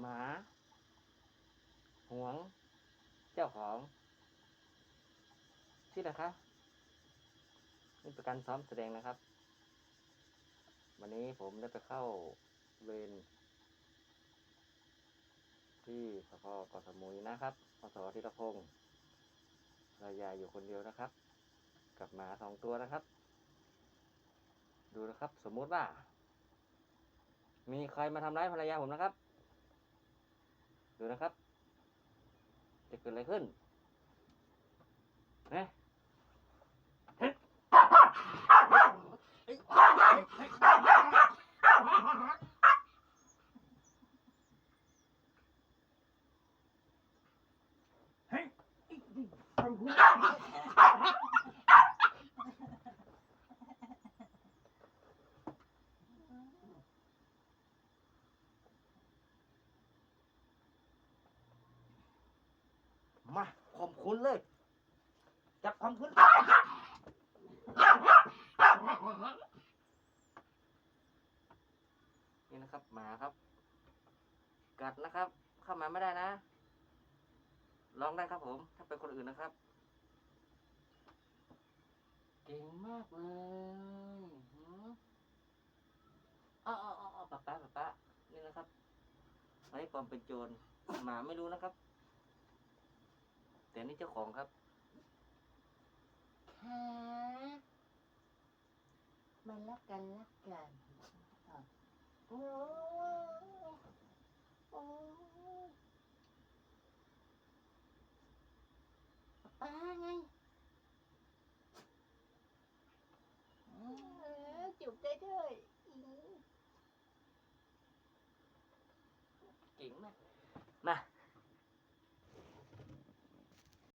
หมาหวง เจ้าของชื่อนะคะนี่เป็นการซ้อมแสดงนะครับ วันนี้ผมได้ไปเข้าเวรที่สพเกาะสมุยนะครับพศธีรพงศ์ภรรยาอยู่คนเดียวนะครับ กับหมาสองตัวนะครับ ดูนะครับ สมมุติว่า มีใครมาทำร้ายภรรยาผมนะครับ ดูนะครับ จะเกิดอะไรขึ้นนะมา ข่มคุณเลย จับความคุณนี่นะครับหมาครับ กัดนะครับ เข้ามาไม่ได้นะร้องได้ครับผม ถ้าเป็นคนอื่นนะครับ เก่งมากเลยอ๋ออ๋ออ๋อป๊าป๊าป๊าป๊านี่นะครับไอ้ปอมเป็นโจรหมาไม่รู้นะครับ นี่เจ้าของครับค่ะมันรักกันรักกันอะโอ้โอ้ป้าไงเออจุบได้ด้วยอืมเก่งมากมา